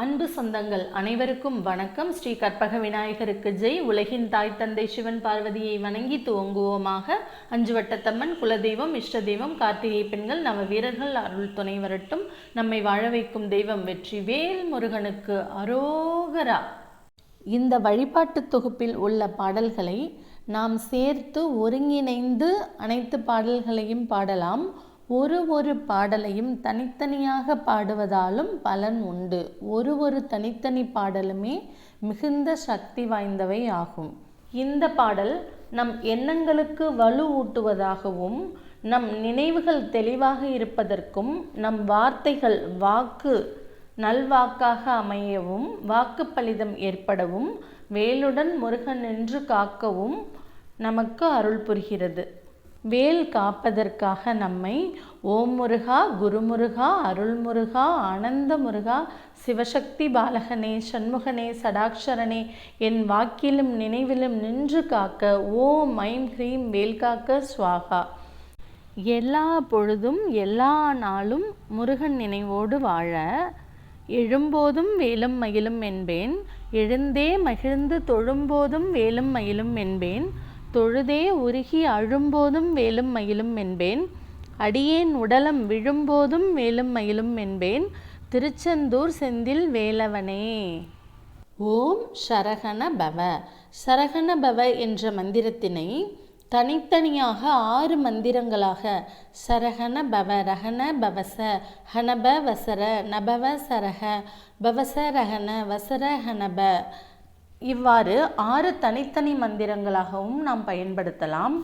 அன்பு சொந்தங்கள் அனைவருக்கும் வணக்கம். ஸ்ரீ கற்பக விநாயகருக்கு ஜெய். உலகின் தாய் தந்தை சிவன் பார்வதியை வணங்கி துவங்குவோமாக அஞ்சு வட்டத்தம்மன் குலதெய்வம் இஷ்ட தெய்வம் கார்த்திகை பெண்கள் நவ வீரர்கள் அருள் துணை வரட்டும். நம்மை வாழ வைக்கும் தெய்வம் வெற்றி வேல் முருகனுக்கு அரோகரா. இந்த வழிபாட்டு தொகுப்பில் உள்ள பாடல்களை நாம் சேர்த்து ஒருங்கிணைந்து அனைத்து பாடல்களையும் பாடலாம். ஒரு ஒரு பாடலையும் தனித்தனியாக பாடுவதாலும் பலன் உண்டு. ஒரு ஒரு தனித்தனி பாடலுமே மிகுந்த சக்தி வாய்ந்தவை ஆகும். இந்த பாடல் நம் எண்ணங்களுக்கு வலு ஊட்டுவதாகவும் நம் நினைவுகள் தெளிவாக இருப்பதற்கும் நம் வார்த்தைகள் வாக்கு நல்வாக்காக அமையவும் வாக்குப்பலிதம் ஏற்படவும் வேலுடன் முருகன் நின்று காக்கவும் நமக்கு அருள் புரிகிறது. வேல் காப்பதற்காக நம்மை ஓம் முருகா குருமுருகா அருள்முருகா ஆனந்த முருகா சிவசக்தி பாலகனே சண்முகனே சடாக்ஷரனே என் வாக்கிலும் நினைவிலும் நின்று காக்க ஓம் ஐம் ஹ்ரீம் வேல் காக்க ஸ்வாகா எல்லா பொழுதும் எல்லா நாளும் முருகன் நினைவோடு வாழ எழும்போதும் வேலும் மயிலும் என்பேன் எழுந்தே மகிழ்ந்து தொழும்போதும் வேலும் மயிலும் என்பேன் தொழுதே உருகி அழும்போதும் வேலும் மயிலும் என்பேன். அடியேன் உடலம் விழும்போதும் வேலும் மயிலும் என்பேன். திருச்செந்தூர் செந்தில் வேலவனே. ஓம் சரகண பவ சரகண பவ என்ற மந்திரத்தினை தனித்தனியாக ஆறு மந்திரங்களாக சரகண பவ ரகண பவச ஹனப வசர நபவ சரக பவச ரகண வசர ஹனப இவ்வாறு ஆறு தனித்தனி மந்திரங்களாகவும் நாம் பயன்படுத்தலாம்.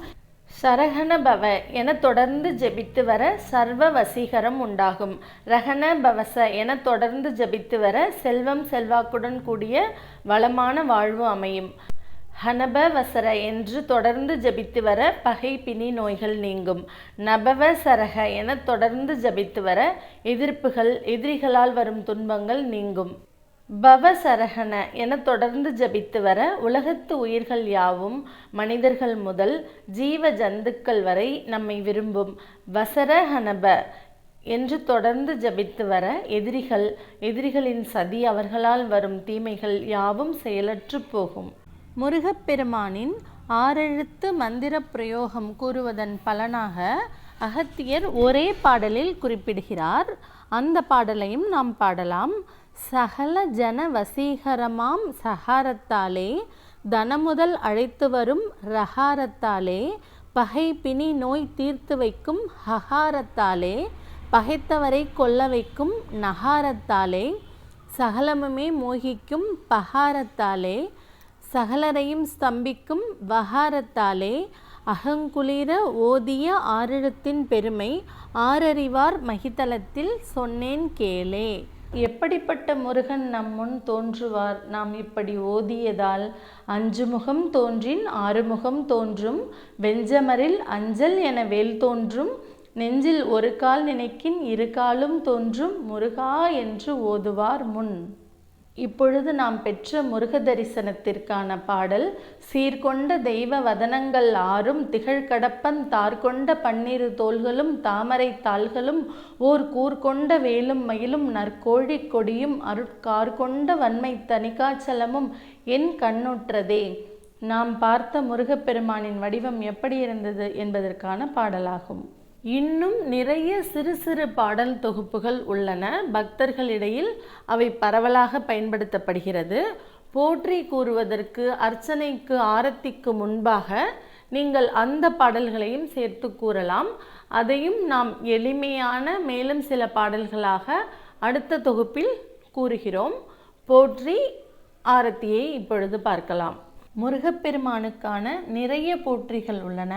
சரகண பவ என தொடர்ந்து ஜெபித்து வர சர்வ வசீகரம் உண்டாகும். ரகண பவச என தொடர்ந்து ஜெபித்து வர செல்வம் செல்வாக்குடன் கூடிய வளமான வாழ்வு அமையும். ஹனப வசர என்று தொடர்ந்து ஜபித்து வர பகை பிணி நோய்கள் நீங்கும். நபவ சரக என தொடர்ந்து ஜபித்து வர எதிர்ப்புகள் எதிரிகளால் வரும் துன்பங்கள் நீங்கும். பவசரகன என தொடர்ந்து ஜபித்து வர உலகத்து உயிர்கள் யாவும் மனிதர்கள் முதல் ஜீவ ஜந்துக்கள் வரை நம்மை விரும்பும் வசரஹனப என்று தொடர்ந்து ஜபித்து வர எதிரிகள் எதிரிகளின் சதி அவர்களால் வரும் தீமைகள் யாவும் செயலற்று போகும். முருகப்பெருமானின் ஆறெழுத்து மந்திர பிரயோகம் கூறுவதன் பலனாக அகத்தியர் ஒரே பாடலில் குறிப்பிடுகிறார். அந்த பாடலையும் நாம் பாடலாம். சகல ஜன வசீகரமாம் சகாரத்தாலே தனமுதல் அழைத்து வரும் ரகாரத்தாலே பகை பிணி நோய் தீர்த்து வைக்கும் ஹகாரத்தாலே பகைத்தவரை கொல்ல வைக்கும் நகாரத்தாலே சகலமுமே மோகிக்கும் பகாரத்தாலே சகலரையும் ஸ்தம்பிக்கும் வகாரத்தாலே அகங்குளிர ஓதிய ஆறிடத்தின் பெருமை ஆரறிவார் மகிதலத்தில் சொன்னேன் கேளே. எப்படிப்பட்ட முருகன் நம் முன் தோன்றுவார்? நாம் இப்படி ஓதியதால் அஞ்சு முகம் தோன்றின் ஆறுமுகம் தோன்றும் வெஞ்சமரில் அஞ்சல் என வேல் தோன்றும் நெஞ்சில் ஒரு கால் நினைக்கின் இரு காலும் தோன்றும் முருகா என்று ஓதுவார் முன். இப்பொழுது நாம் பெற்ற முருக தரிசனத்திற்கான பாடல் சீர்கொண்ட தெய்வ வதனங்கள் ஆறும் திகழ்கடப்பன் தார்கொண்ட பன்னிரு தோள்களும் தாமரை தாள்களும் ஓர் கூர்கொண்ட வேலும் மயிலும் நற்கோழி கொடியும் அருட்கார்கொண்ட வன்மை தனிகாச்சலமும் என் கண்ணுற்றதே. நாம் பார்த்த முருகப்பெருமானின் வடிவம் எப்படி இருந்தது என்பதற்கான பாடலாகும். இன்னும் நிறைய சிறு சிறு பாடல் தொகுப்புகள் உள்ளன. பக்தர்களிடையில் அவை பரவலாக பயன்படுத்தப்படுகிறது. போற்றி கூறுவதற்கு அர்ச்சனைக்கு ஆரத்திக்கு முன்பாக நீங்கள் அந்த பாடல்களையும் சேர்த்து கூறலாம். அதையும் நாம் எளிமையான மேலும் சில பாடல்களாக அடுத்த தொகுப்பில் கூறுகிறோம். போற்றி ஆரத்தியை இப்பொழுது பார்க்கலாம். முருகப்பெருமானுக்கான நிறைய போற்றிகள் உள்ளன.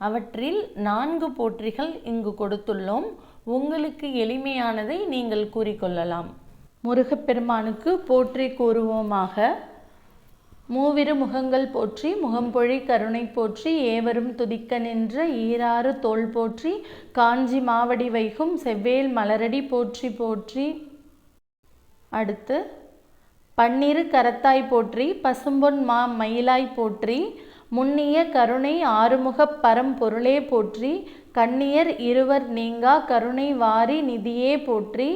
அவற்றில் நான்கு போற்றிகள் இங்கு கொடுத்துள்ளோம். உங்களுக்கு எளிமையானதை நீங்கள் கூறிக்கொள்ளலாம். முருகப்பெருமானுக்கு போற்றி கூறுவோமாக மூவிரு முகங்கள் போற்றி முகம்பொழி கருணை போற்றி ஏவரும் துதிக்க நின்ற ஈராறு தோல் போற்றி காஞ்சி மாவடி வைகும் செவ்வேல் மலரடி போற்றி போற்றி. அடுத்து பன்னிரு கரத்தாய் போற்றி பசும்பொன் மா மயிலாய் போற்றி முன்னிய கருணை ஆறுமுகப் பரம்பொருளே போற்றி கண்ணியர் இருவர் நீங்கா கருணை வாரி நிதியே போற்றி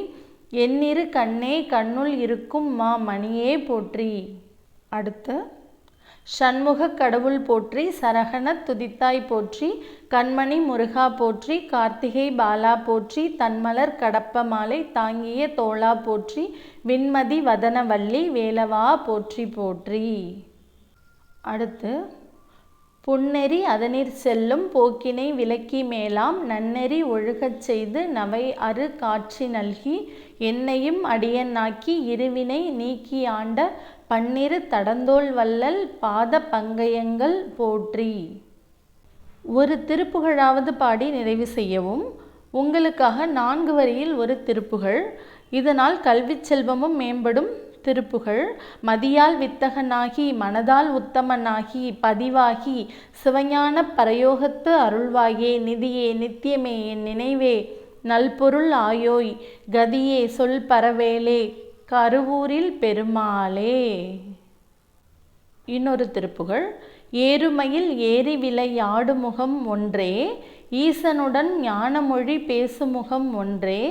எண்ணிரு கண்ணே கண்ணுள் இருக்கும் மா மணியே போற்றி. அடுத்து சண்முக கடவுள் போற்றி சரகண துதித்தாய் போற்றி கண்மணி முருகா போற்றி கார்த்திகை பாலா போற்றி தன்மலர் கடப்ப மாலை தாங்கிய தோளா போற்றி விண்மதி வதனவல்லி வேலவா போற்றி போற்றி. அடுத்து புன்னெறி அதனிற் செல்லும் போக்கினை விலக்கி மேலாம் நன்னெறி ஒழுகச் செய்து நவை அரு காட்சி நல்கி என்னையும் அடியனாக்கி இருவினை நீக்கி ஆண்ட பன்னிரு தடந்தோள் வள்ளல் பாத பங்கயங்கள் போற்றி. ஒரு திருப்புகழாவது பாடி நிறைவு செய்யவும் உங்களுக்காக நான்கு வரியில் ஒரு திருப்புகழ். இதனால் கல்விச் செல்வமும் மேம்படும். திருப்புகழ் மதியால் வித்தகனாகி மனதால் உத்தமனாகி பதிவாகி சிவஞான பரயோகத்து அருள்வாயே நிதியே நித்தியமே என் நினைவே நல்பொருள் ஆயோய் கதியே சொல் பரவேலே கருவூரில் பெருமாளே. இன்னொரு திருப்புகழ் ஏறுமையில் ஏறி விளையாடு முகம் ஒன்றே ஈசனுடன் ஞானமொழி பேசுமுகம் ஒன்றே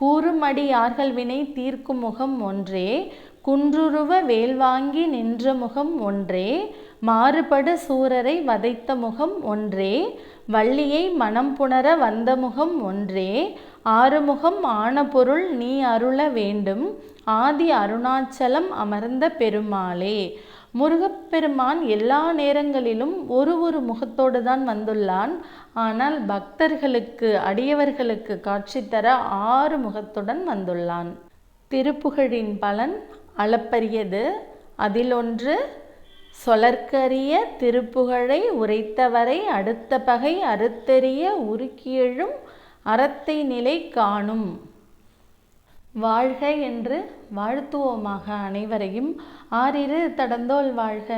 கூறுமடியார்கள் வினை தீர்க்கும் முகம் ஒன்றே குன்றுருவ வேல்வாங்கி நின்ற முகம் ஒன்றே மாறுபடு சூரரை வதைத்த முகம் ஒன்றே வள்ளியை மனம் புணர வந்த முகம் ஒன்றே ஆறுமுகம் ஆன பொருள் நீ அருள வேண்டும் ஆதி அருணாச்சலம் அமர்ந்த பெருமாளே. முருகப்பெருமான் எல்லா நேரங்களிலும் ஒரு ஒரு முகத்தோடு தான் வந்துள்ளான். ஆனால் பக்தர்களுக்கு அடியவர்களுக்கு காட்சி தர ஆறு முகத்துடன் வந்துள்ளான். திருப்புகழின் பலன் அளப்பரியது. அதிலொன்று சொலற்கரிய திருப்புகழை உரைத்தவரை அடுத்த பகை அறுத்தெறிய உருக்கியெழும் அறத்தை நிலை காணும். வாழ்க என்று வாழ்த்துவோமாக அனைவரையும். ஆறிரு தடந்தோல் வாழ்க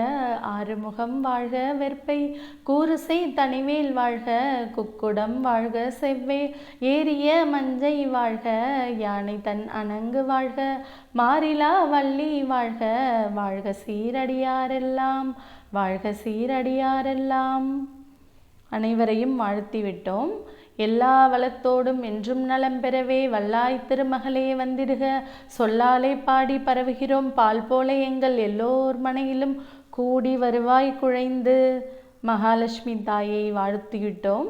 ஆறுமுகம் வாழ்க வெற்பை கூறுசை தனிவேல் வாழ்க குக்குடம் வாழ்க செவ்வே ஏறிய மஞ்சை வாழ்க யானை தன் அணங்கு வாழ்க மாறிலா வள்ளி வாழ்க வாழ்க சீரடியாரெல்லாம் வாழ்க சீரடியாரெல்லாம். அனைவரையும் வாழ்த்திவிட்டோம். எல்லா வளத்தோடும் என்றும் நலம் பெறவே வல்லாய் திருமகளே வந்திடுக. சொல்லாலே பாடி பரவுகிறோம் பால் போல எங்கள் எல்லோர் மனையிலும் கூடி வருவாய் குழைந்து. மகாலட்சுமி தாயை வாழ்த்திவிட்டோம்.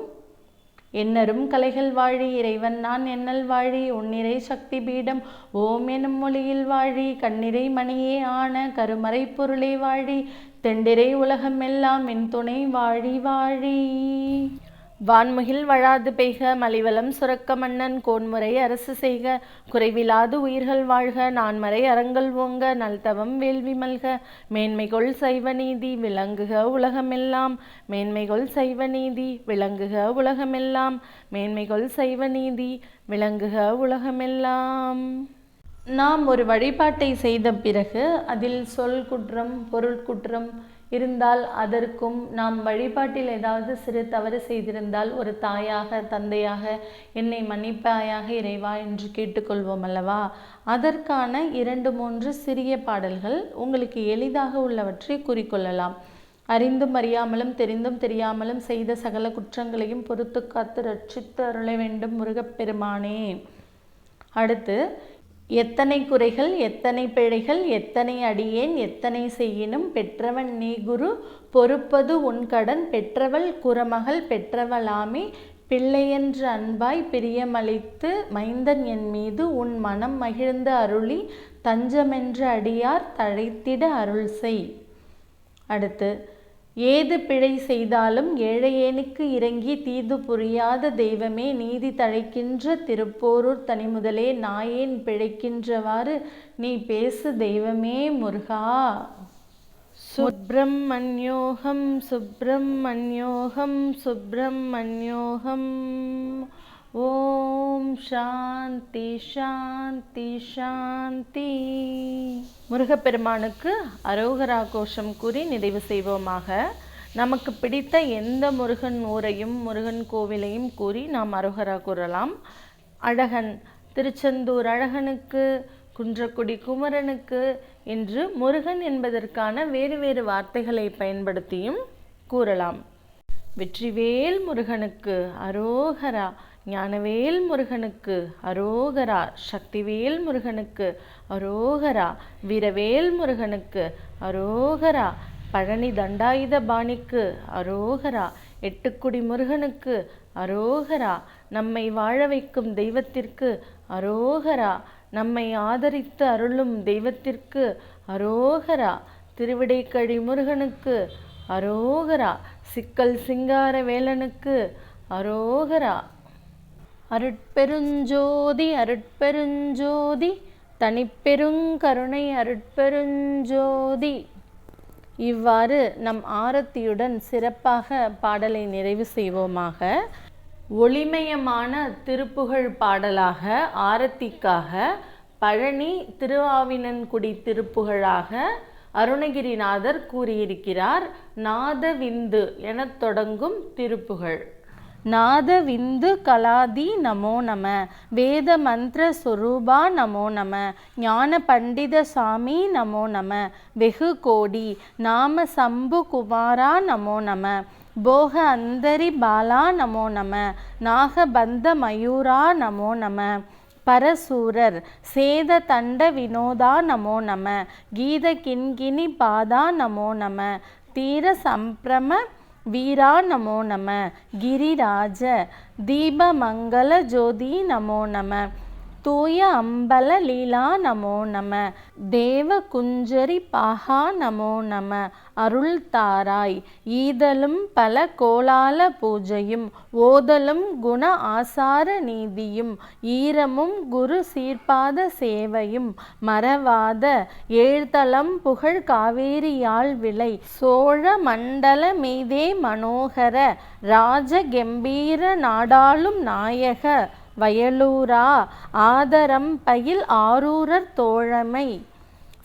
என்னரும் கலைகள் வாழி இறைவன் நான் என்னல் வாழி உன்னிறை சக்தி பீடம் ஓம் எனும் மொழியில் வாழி கண்ணிறை மணியே ஆன கருமறை பொருளை வாழி தெண்டிரை உலகம் எல்லாம் என் துணை வாழி வாழி. வான்முகில் வழாது பெய்க மலிவலம் சுரக்க மன்னன் கோன்முறை அரசு செய்க. குறைவிலாது உயிர்கள் வாழ்க நான்மறை அறங்கள் ஓங்க நல்தவம் வேள்வி மல்க. மேன்மைகொள் சைவ நீதி விளங்குக உலகமெல்லாம். மேன்மைகொள் சைவ நீதி விளங்குக உலகமெல்லாம். மேன்மைகொள் சைவ நீதி விளங்குக உலகமெல்லாம். நாம் ஒரு வழிபாட்டை செய்த பிறகு அதில் சொல் குற்றம் பொருள் குற்றம் இருந்தால் அதற்கும் நாம் வழிபாட்டில் ஏதாவது சிறு தவறு செய்திருந்தால் ஒரு தாயாக தந்தையாக என்னை மன்னிப்பாயாக இறைவா என்று கேட்டுக்கொள்வோம் அல்லவா? அதற்கான இரண்டு மூன்று சிறிய பாடல்கள் உங்களுக்கு எளிதாக உள்ளவற்றை கூறிக்கொள்ளலாம். அறிந்தும் அறியாமலும் தெரிந்தும் தெரியாமலும் செய்த சகல குற்றங்களையும் பொறுத்து காத்து ரட்சித்து அருள வேண்டும் முருகப்பெருமானே. அடுத்து எத்தனை குறைகள் எத்தனை பிழைகள் எத்தனை அடியேன் எத்தனை செய்யினும் பெற்றவன் நீ குரு. பொறுப்பது உன் கடன் பெற்றவள் குறமகள் பெற்றவளாமே. பிள்ளையென்று அன்பாய் பிரியமளித்து மைந்தன் என் மீது உன் மனம் மகிழ்ந்து அருளி. தஞ்சமென்று அடியார் தழைத்திட அருள் செய் அடுத்து ஏது பிழை செய்தாலும் ஏழையேனுக்கு இறங்கி தீது புரியாத தெய்வமே நீதி தழைக்கின்ற திருப்போரூர் தனிமுதலே நாயேன் பிழைக்கின்றவாறு நீ பேசு தெய்வமே முருகா. சுப்பிரமணியோகம் சுப்பிரமணியோகம் சுப்பிரமணியோகம் ஓம் சாந்தி சாந்தி சாந்தி. முருகப்பெருமானுக்கு அரோகரா கோஷம் கூறி நிறைவு செய்வோமாக. நமக்கு பிடித்த எந்த முருகன் ஊரையும் முருகன் கோவிலையும் கூறி நாம் அரோகரா கூறலாம். அழகன் திருச்செந்தூர் அழகனுக்கு குன்றக்குடி குமரனுக்கு என்று முருகன் என்பதற்கான வேறு வேறு வார்த்தைகளை பயன்படுத்தியும் கூறலாம். வெற்றிவேல் முருகனுக்கு அரோகரா ஞானவேல் முருகனுக்கு அரோகரா சக்திவேல் முருகனுக்கு அரோகரா வீரவேல் முருகனுக்கு அரோகரா பழனி தண்டாயுத பாணிக்கு அரோகரா எட்டுக்குடி முருகனுக்கு அரோகரா நம்மை வாழ வைக்கும் தெய்வத்திற்கு அரோகரா நம்மை ஆதரித்து அருளும் தெய்வத்திற்கு அரோகரா திருவிடைக்கழி முருகனுக்கு அரோகரா சிக்கல் சிங்கார வேலனுக்கு அரோகரா அருட்பெருஞ்சோதி அருட்பெருஞ்சோதி தனிப்பெருங்கருணை அருட்பெருஞ்சோதி. இவ்வாறு நம் ஆரத்தியுடன் சிறப்பாக பாடலை நிறைவு செய்வோமாக. ஒளிமயமான திருப்புகழ் பாடலாக ஆரத்திக்காக பழனி திருவாவினன்குடி திருப்புகழாக அருணகிரிநாதர் கூறியிருக்கிறார் நாதவிந்து எனத் தொடங்கும் திருப்புகழ். நாதவிந்து கலாதி நமோ நம வேத மந்திர சுரூபா நமோ நம ஞான பண்டித சாமி நமோ நம வெகு கோடி நாம சம்பு குமாரா நமோ நம போக அந்தரி பாலா நமோ நம நாகபந்த மயூரா நமோ நம பரசூரர் சேத தண்ட வினோதா நமோ நம கீத கிண்கிணி பாதா நமோ நம தீர சம்பிரம வீரா நமோ நம கிரிராஜ தீபமங்கல ஜோதி நமோ நம. தூய அம்பல லீலா நமோ நம. தேவ குஞ்சரி பாகா நமோ நம. அருள் தாராய். ஈதலும் பல கோலால பூஜையும். ஓதலும் குண ஆசார நீதியும். ஈரமும் குரு சீர்பாத சேவையும். மறவாத ஏழ்தலம் புகழ் காவேரியால் விளை. சோழ மண்டல மீதே மனோகர. ராஜ கம்பீர நாடாளும் நாயக. வயலூரா ஆதரம் பயில் ஆரூரர் தோழமை.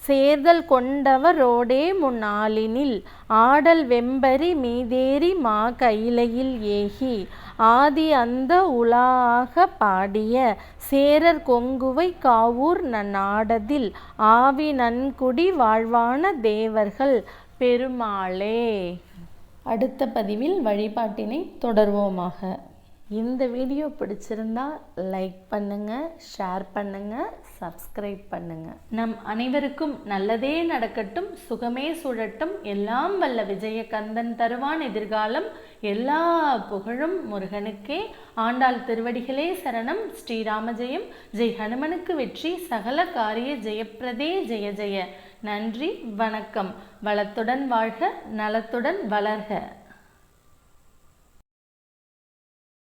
சேர்தல் கொண்டவரோடே முன்னாளினில் ஆடல் வெம்பரி மீதேறி மா கையிலையில் ஏகி ஆதி அந்த உலாக பாடிய சேரர் கொங்குவை காவூர் நன்னாடதில் ஆவி நன்குடி வாழ்வான தேவர்கள் பெருமாளே. அடுத்த பதிவில் வழிபாட்டினை தொடர்வோமாக. இந்த வீடியோ பிடிச்சிருந்தா லைக் பண்ணுங்கள் ஷேர் பண்ணுங்கள் சப்ஸ்கிரைப் பண்ணுங்கள் நம் அனைவருக்கும் நல்லதே நடக்கட்டும் சுகமே சுழட்டும். எல்லாம் வல்ல விஜயகந்தன் தருவான் எதிர்காலம். எல்லா புகழும் முருகனுக்கே. ஆண்டாள் திருவடிகளே சரணம். ஸ்ரீராமஜெயம். ஜெய் ஹனுமனுக்கு வெற்றி. சகல காரிய ஜெயப்பிரதே ஜெய ஜெய. நன்றி வணக்கம். வளத்துடன் வாழ்க நலத்துடன் வளர்க.